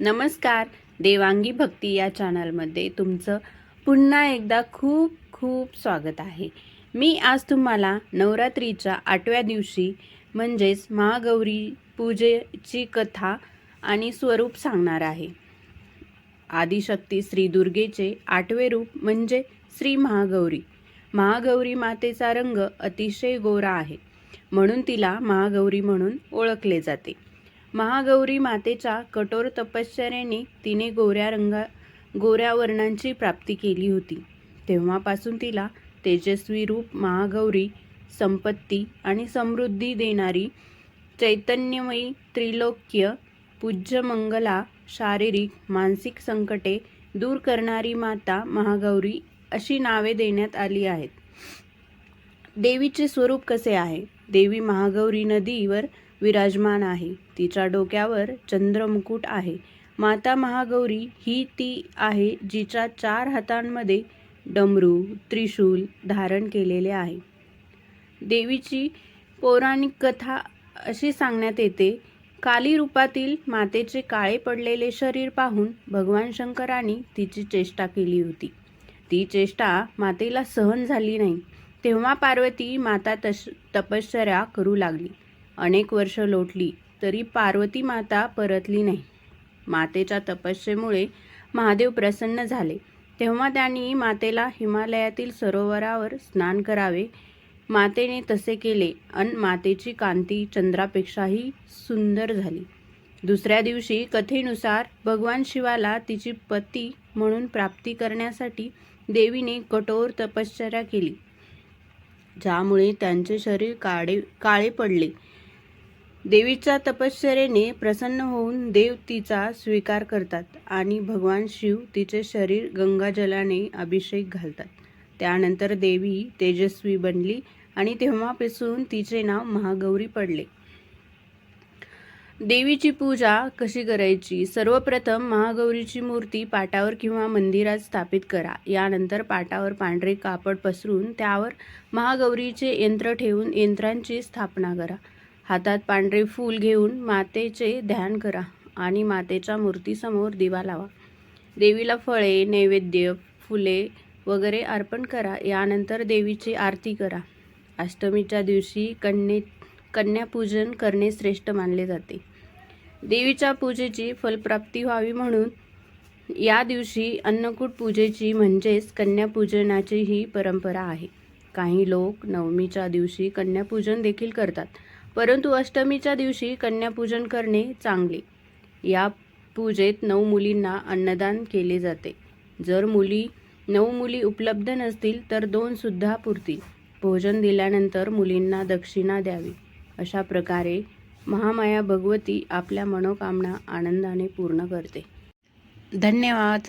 नमस्कार देवांगी भक्ती या चॅनलमध्ये तुमचं पुन्हा एकदा खूप खूप स्वागत आहे. मी आज तुम्हाला नवरात्रीच्या आठव्या दिवशी म्हणजेच महागौरी पूजेची कथा आणि स्वरूप सांगणार आहे. आदिशक्ती श्री दुर्गेचे आठवे रूप म्हणजे श्री महागौरी. महागौरी मातेचा रंग अतिशय गोरा आहे. म्हणून तिला महागौरी म्हणून ओळखले जाते. महागौरी मातेच्या कठोर तपश्चर्याने तिने गोऱ्या रंगा गोऱ्या वर्णांची प्राप्ती केली होती. तेव्हापासून तिला तेजस्वी रूप महागौरी संपत्ती आणि समृद्धी देणारी चैतन्यमयी त्रिलोक्य पूज्य मंगला शारीरिक मानसिक संकटे दूर करणारी माता महागौरी अशी नावे देण्यात आली आहेत. देवीचे स्वरूप कसे आहे? देवी महागौरी नदीवर विराजमान आहे. तिच्या डोक्यावर चंद्रमुकुट आहे. माता महागौरी ही ती आहे जिच्या चार हातांमध्ये डमरू त्रिशूल धारण केलेले आहे. देवीची पौराणिक कथा अशी सांगण्यात येते काली रूपातील मातेचे काळे पडलेले शरीर पाहून भगवान शंकरांनी तिची चेष्टा केली होती. ती चेष्टा मातेला सहन झाली नाही. तेव्हा पार्वती माता तश तपश्चर्या करू लागली. अनेक वर्ष लोटली तरी पार्वती माता परतली नाही. मातेच्या तपस्येमुळे महादेव प्रसन्न झाले. तेव्हा त्यांनी मातेला हिमालयातील सरोवरावर स्नान करावे. मातेने तसे केले अन मातेची कांती चंद्रापेक्षाही सुंदर झाली. दुसऱ्या दिवशी कथेनुसार भगवान शिवाला तिची पती म्हणून प्राप्ती करण्यासाठी देवीने कठोर तपश्चर्या केली. ज्यामुळे त्यांचे शरीर काळे काळे पडले. देवीच्या तपश्चरेने प्रसन्न होऊन देव तिचा स्वीकार करतात आणि भगवान शिव तिचे शरीर गंगाजलाने अभिषेक घालतात. त्यानंतर देवी तेजस्वी बनली आणि तेव्हापासून तिचे नाव महागौरी पडले. देवीची पूजा कशी करायची? सर्वप्रथम महागौरीची मूर्ती पाटावर किंवा मंदिरात स्थापित करा. यानंतर पाटावर पांढरे कापड पसरून त्यावर महागौरीचे यंत्र ठेवून यंत्रांची स्थापना करा. हातात पांढरे फूल घेऊन मातेचे ध्यान करा आणि मातेच्या मूर्तीसमोर दिवा लावा. देवीला फळे नैवेद्य फुले वगैरे अर्पण करा. यानंतर देवीची आरती करा. अष्टमीच्या दिवशी कन्ये कन्यापूजन करणे श्रेष्ठ मानले जाते. देवीच्या पूजेची फलप्राप्ती व्हावी म्हणून या दिवशी अन्नकूट पूजेची म्हणजेच कन्यापूजनाची ही परंपरा आहे. काही लोक नवमीच्या दिवशी कन्यापूजन देखील करतात परंतु अष्टमीच्या दिवशी कन्यापूजन करणे चांगले. या पूजेत नऊ मुलींना अन्नदान केले जाते. जर मुली नऊ मुली उपलब्ध नसतील तर दोनसुद्धा पुरतील. भोजन दिल्यानंतर मुलींना दक्षिणा द्यावी. अशा प्रकारे महामाया भगवती आपल्या मनोकामना आनंदाने पूर्ण करते. धन्यवाद.